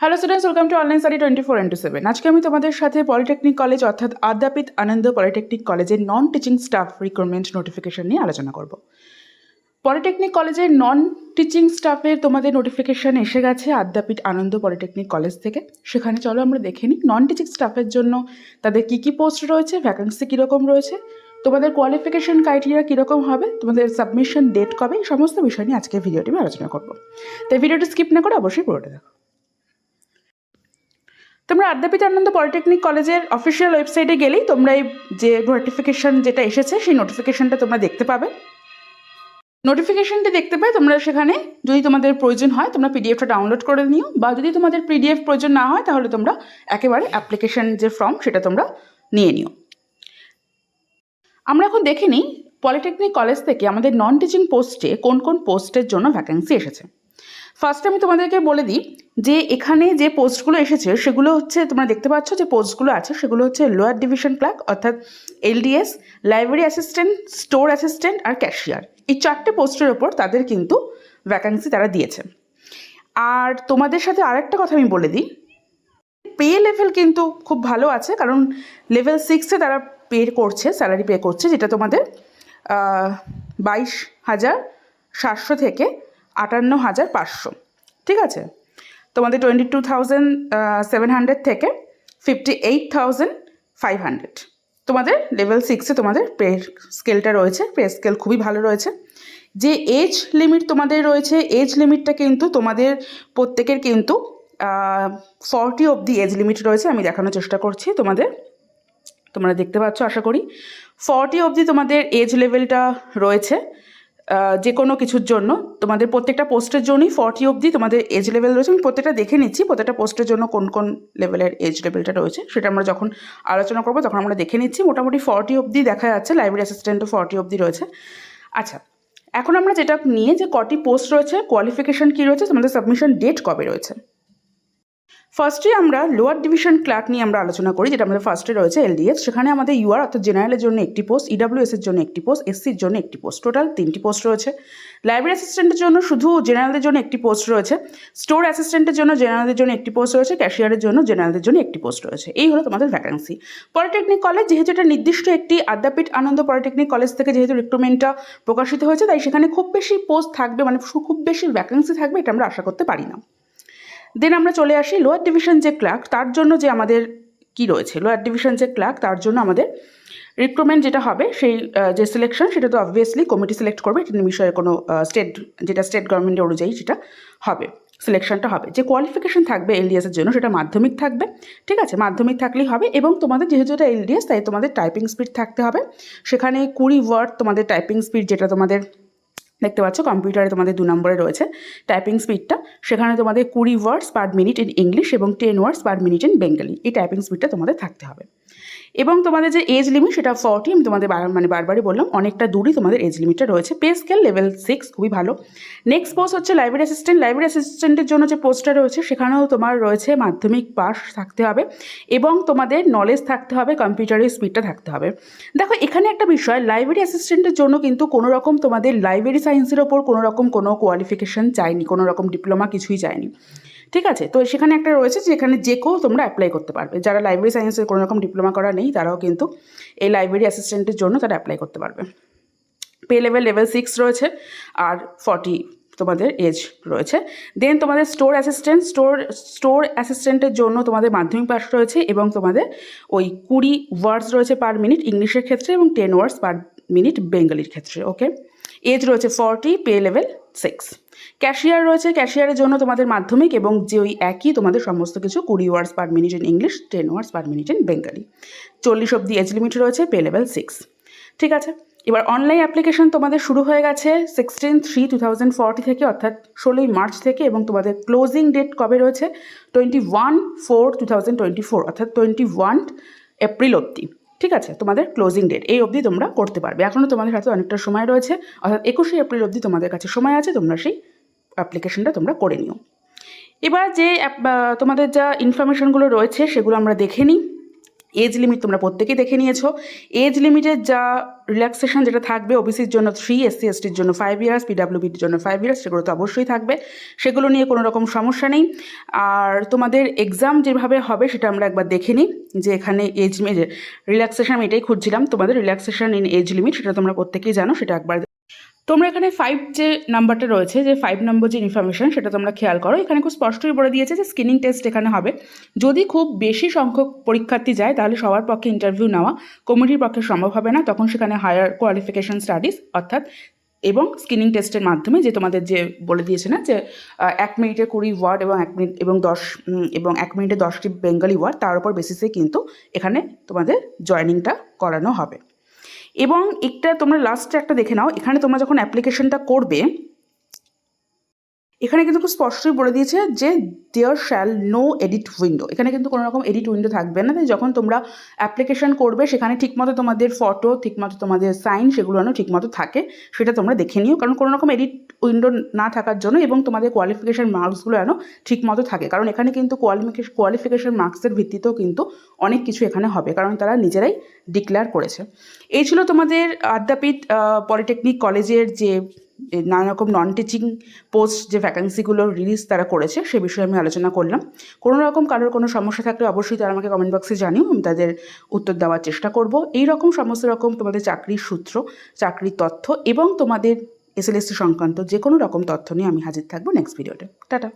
Hello students welcome to online study twenty four into seven আজকে আমি তোমাদের সাথে পলিটেকনিক কলেজ অর্থাৎ আদ্যাপীঠ আনন্দ পলিটেকনিক কলেজের non teaching staff recruitment notification নিয়ে আলোচনা করব। পলিটেকনিক কলেজের নন টিচিং স্টাফের তোমাদের নোটিফিকেশান এসে গেছে আদ্যাপীঠ আনন্দ পলিটেকনিক কলেজ থেকে। সেখানে চলো আমরা দেখে নিই নন টিচিং স্টাফের জন্য তাদের কী কী পোস্ট রয়েছে ভ্যাকান্সি কীরকম রয়েছে, তোমাদের কোয়ালিফিকেশন ক্রাইটেরিয়া কীরকম হবে, তোমাদের সাবমিশন ডেট কবে, এই সমস্ত বিষয় নিয়ে আজকে ভিডিওটি আমি আলোচনা করব। তাই ভিডিওটি স্কিপ না করে অবশ্যই পুরোটা দেখো। তোমরা আদ্যাপীঠ আনন্দ পলিটেকনিক কলেজের অফিসিয়াল ওয়েবসাইটে গেলেই তোমরা এই যে নোটিফিকেশান যেটা এসেছে, সেই নোটিফিকেশানটা তোমরা দেখতে পাবে। নোটিফিকেশানটি দেখতে পাই তোমরা সেখানে যদি তোমাদের প্রয়োজন হয়, তোমরা পিডিএফটা ডাউনলোড করে নিও বা যদি তোমাদের পিডিএফ প্রয়োজন না হয়, তাহলে তোমরা একেবারে অ্যাপ্লিকেশান যে ফর্ম সেটা তোমরা নিয়ে নিও। আমরা এখন দেখে নিই, পলিটেকনিক কলেজ থেকে আমাদের নন টিচিং পোস্টে কোন কোন পোস্টের জন্য ভ্যাকেন্সি এসেছে। ফার্স্ট আমি তোমাদেরকে বলে দিই যে এখানে যে পোস্টগুলো এসেছে, সেগুলো হচ্ছে তোমরা দেখতে পাচ্ছ যে পোস্টগুলো আছে, সেগুলো হচ্ছে লোয়ার ডিভিশন ক্লার্ক অর্থাৎ LDS, library assistant, store assistant আর ক্যাশিয়ার। এই চারটে পোস্টের ওপর তাদের কিন্তু ভ্যাকান্সি তারা দিয়েছে। আর তোমাদের সাথে আরেকটা কথা আমি বলে দিই পে লেভেল কিন্তু খুব ভালো আছে, কারণ লেভেল সিক্সে তারা পে করছে স্যালারি পে করছে, যেটা তোমাদের বাইশ হাজার সাতশো থেকে আটান্ন হাজার পাঁচশো। ঠিক আছে? তোমাদের twenty two thousand seven hundred থেকে fifty eight thousand five hundred তোমাদের লেভেল সিক্সে তোমাদের পে স্কেলটা রয়েছে পে স্কেল খুবই ভালো রয়েছে। যে এজ লিমিট তোমাদের রয়েছে এজ লিমিটটা কিন্তু তোমাদের প্রত্যেকের কিন্তু ফর্টি অবধি এজ লিমিট রয়েছে, আমি দেখানোর চেষ্টা করছি তোমাদের। তোমরা দেখতে পাচ্ছ, আশা করি। ফর্টি অবধি তোমাদের এজ লেভেলটা রয়েছে। যে কোনো কিছুর জন্য, তোমাদের প্রত্যেকটা পোস্টের জন্যই ফর্টি অবধি তোমাদের এজ লেভেল রয়েছে। আমি প্রত্যেকটা দেখে নিচ্ছি, প্রত্যেকটা পোস্টের জন্য কোন কোন লেভেলের এজ লেভেলটা রয়েছে। সেটা আমরা যখন আলোচনা করব, তখন আমরা দেখে নিচ্ছি। মোটামুটি ফর্টি অবধি দেখা যাচ্ছে লাইব্রেরি অ্যাসিস্ট্যান্টও ফর্টি অবধি রয়েছে। আচ্ছা এখন আমরা যেটা নিয়ে যে কটি পোস্ট রয়েছে কোয়ালিফিকেশান কী রয়েছে, তোমাদের সাবমিশন ডেট কবে রয়েছে? ফার্স্টে আমরা লোয়ার ডিভিশন ক্লার্ক নিয়ে আমরা আলোচনা করি, যেটা আমাদের ফার্স্টে রয়েছে এলডিএস সেখানে আমাদের ইউআর অর্থাৎ জেনারেলের জন্য একটি পোস্ট ইডাব্লিউএস এর জন্য একটি পোস্ট এসসির জন্য একটি পোস্ট টোটাল তিনটি পোস্ট রয়েছে। লাইব্রেরি অ্যাসিস্ট্যান্টের জন্য শুধু জেনারেলদের জন্য একটি পোস্ট রয়েছে। স্টোর অ্যাসিস্ট্যান্টের জন্য জেনারেলদের জন্য একটি পোস্ট রয়েছে। ক্যাশিয়ারের জন্য জেনারেলদের জন্য একটি পোস্ট রয়েছে। এই হলো তোমাদের ভ্যাকান্সি পলিটেকনিক কলেজ যেহেতু এটা নির্দিষ্ট একটি আদ্যাপীঠ আনন্দ পলিটেকনিক কলেজ থেকে যেহেতু রিক্রুটমেন্টটা প্রকাশিত হয়েছে, তাই সেখানে খুব বেশি পোস্ট থাকবে মানে খুব বেশি ভ্যাকান্সি থাকবে, এটা আমরা আশা করতে পারি না। দেন আমরা চলে আসি লোয়ার ডিভিশন যে ক্লার্ক তার জন্য যে আমাদের কি রয়েছে? লোয়ার ডিভিশন যে ক্লার্ক তার জন্য আমাদের রিক্রুটমেন্ট যেটা হবে, সেই যে সিলেকশন সেটা তো অবভিয়াসলি কমিটি সিলেক্ট করবে। এটা বিষয়ে কোনো স্টেট যেটা স্টেট গভর্নমেন্টের অনুযায়ী সেটা হবে সিলেকশনটা হবে। যে কোয়ালিফিকেশন থাকবে এলডিএসের জন্য, সেটা মাধ্যমিক থাকবে, ঠিক আছে? মাধ্যমিক থাকলেই হবে এবং তোমাদের যেহেতু এটা এলডিএস তাই তোমাদের টাইপিং স্পিড থাকতে হবে। সেখানে কুড়ি ওয়ার্ড তোমাদের টাইপিং স্পিড যেটা তোমাদের দেখতে পাচ্ছ, কম্পিউটারে তোমাদের দু নম্বরে রয়েছে টাইপিং স্পিডটা সেখানে তোমাদের কুড়ি words per minute in English এবং ten words per minute in Bengali এই টাইপিং স্পিডটা তোমাদের থাকতে হবে। এবং তোমাদের যে এজ লিমিট সেটা ফর্টি আমি তোমাদের মানে বারবারই বললাম, অনেকটা দূরই তোমাদের এজ লিমিটটা রয়েছে। পে স্কেল লেভেল সিক্স খুবই ভালো। নেক্সট পোস্ট হচ্ছে লাইব্রেরি অ্যাসিস্ট্যান্ট লাইব্রেরি অ্যাসিস্ট্যান্টের জন্য যে পোস্টটা রয়েছে, সেখানেও তোমার রয়েছে মাধ্যমিক পাস থাকতে হবে এবং তোমাদের নলেজ থাকতে হবে কম্পিউটারের স্পিডটা থাকতে হবে। দেখো, এখানে একটা বিষয় লাইব্রেরি অ্যাসিস্ট্যান্টের জন্য কিন্তু কোনো রকম তোমাদের লাইব্রেরি সায়েন্সের ওপর কোনো রকম কোনো কোয়ালিফিকেশান চায়নি, কোনো রকম ডিপ্লোমা কিছুই চায়নি। ঠিক আছে? তো সেখানে একটা রয়েছে যেখানে যে কেউ তোমরা অ্যাপ্লাই করতে পারবে। যারা লাইব্রেরি সায়েন্সের কোনো রকম ডিপ্লোমা করা নেই, তারাও কিন্তু এই লাইব্রেরি অ্যাসিস্ট্যান্টের জন্য তারা অ্যাপ্লাই করতে পারবে। পে লেভেল লেভেল সিক্স রয়েছে, আর ফর্টি তোমাদের এজ রয়েছে। দেন তোমাদের স্টোর অ্যাসিস্ট্যান্ট স্টোর স্টোর অ্যাসিস্ট্যান্টের জন্য তোমাদের মাধ্যমিক পাস রয়েছে এবং তোমাদের ওই কুড়ি ওয়ার্ডস রয়েছে পার মিনিট ইংলিশের ক্ষেত্রে এবং টেন ওয়ার্ডস পার মিনিট বেঙ্গলির ক্ষেত্রে ওকে এজ রয়েছে forty pay level six cashier রয়েছে ক্যাশিয়ারের জন্য তোমাদের মাধ্যমিক এবং যে ওই একই তোমাদের সমস্ত কিছু কুড়ি words per minute in English ten words per minute in Bengali চল্লিশ অব্দি এজ লিমিট রয়েছে পে লেভেল সিক্স ঠিক আছে? এবার অনলাইন অ্যাপ্লিকেশন তোমাদের শুরু হয়ে গেছে sixteen three two thousand forty থেকে, অর্থাৎ ষোলোই মার্চ থেকে এবং তোমাদের ক্লোজিং ডেট কবে রয়েছে? Twenty one four two thousand twenty four অর্থাৎ টোয়েন্টি ওয়ান এপ্রিল অবধি। ঠিক আছে? তোমাদের ক্লোজিং ডেট এই অবধি তোমরা করতে পারবে। এখনও তোমাদের হাতে অনেকটা সময় রয়েছে, অর্থাৎ একুশে এপ্রিল অবধি তোমাদের কাছে সময় আছে, তোমরা সেই অ্যাপ্লিকেশনটা তোমরা করে নিও। এবার যে তোমাদের যা ইনফরমেশনগুলো রয়েছে, সেগুলো আমরা দেখে নিই। এজ লিমিট তোমরা প্রত্যেকেই দেখে নিয়েছো। এজ লিমিটের যা রিল্যাক্সেশন যেটা থাকবে ওবিসির জন্য থ্রি এসসি এসটির জন্য ফাইভ ইয়ার্স পিডাব্লিউবির জন্য ফাইভ ইয়ার্স সেগুলো তো অবশ্যই থাকবে। সেগুলো নিয়ে কোনো রকম সমস্যা নেই। আর তোমাদের এক্সাম যেভাবে হবে সেটা আমরা একবার দেখে নিই, যে এখানে এজ রিল্যাক্সেশন আমি এটাই খুঁজছিলাম, তোমাদের রিল্যাক্সেশন ইন এজ লিমিট সেটা তোমরা প্রত্যেকেই জানো, সেটা একবার তোমরা এখানে ফাইভ যে নাম্বারটা রয়েছে, যে ফাইভ নম্বর যে ইনফরমেশন সেটা তোমরা খেয়াল করো। এখানে খুব স্পষ্টই বলে দিয়েছে যে স্ক্রিনিং টেস্ট এখানে হবে। যদি খুব বেশি সংখ্যক পরীক্ষার্থী যায়, তাহলে সবার পক্ষে ইন্টারভিউ নেওয়া, কমিটির পক্ষে সম্ভব হবে না। তখন সেখানে হায়ার কোয়ালিফিকেশন স্টাডিজ অর্থাৎ এবং স্ক্রিনিং টেস্টের মাধ্যমে যে তোমাদের যে বলে দিয়েছে না, যে এক মিনিটে কুড়ি ওয়ার্ড এবং এক মিনিট এবং দশ এবং এক মিনিটে দশটি বেঙ্গলি ওয়ার্ড তার উপর বেসিসে কিন্তু এখানে তোমাদের জয়নিংটা করানো হবে। এবং একটা তোমরা লাস্টে একটা দেখে নাও এখানে তোমরা যখন অ্যাপ্লিকেশনটা করবে এখানে কিন্তু খুব স্পষ্টই বলে দিয়েছে যে there shall no edit window এখানে কিন্তু কোনো রকম এডিট উইন্ডো থাকবে না। তাই যখন তোমরা অ্যাপ্লিকেশন করবে, সেখানে ঠিকমতো তোমাদের ফটো ঠিকমতো তোমাদের সাইন সেগুলো যেন ঠিকমতো থাকে, সেটা তোমরা দেখে নিও। কারণ কোনো রকম এডিট উইন্ডো না থাকার জন্য এবং তোমাদের কোয়ালিফিকেশান মার্কসগুলো যেন ঠিকমতো থাকে। কারণ এখানে কিন্তু কোয়ালিফিকেশন কোয়ালিফিকেশান মার্কসের ভিত্তিতেও কিন্তু অনেক কিছু এখানে হবে। কারণ তারা নিজেরাই ডিক্লেয়ার করেছে। এই ছিল তোমাদের আদ্যাপীঠ পলিটেকনিক কলেজের যে নানা রকম নন টিচিং পোস্ট যে ভ্যাকান্সিগুলো রিলিজ তারা করেছে, সে বিষয়ে আমি আলোচনা করলাম। কোনো রকম কারোর কোনো সমস্যা থাকলে অবশ্যই তারা আমাকে কমেন্ট বক্সে জানিও, আমি তাদের উত্তর দেওয়ার চেষ্টা করব। এই রকম সমস্ত রকম তোমাদের চাকরির সূত্র, চাকরির তথ্য এবং তোমাদের এসএলএসসি সংক্রান্ত যে কোনো রকম তথ্য নিয়ে আমি হাজির থাকব নেক্সট ভিডিওতে টাটা।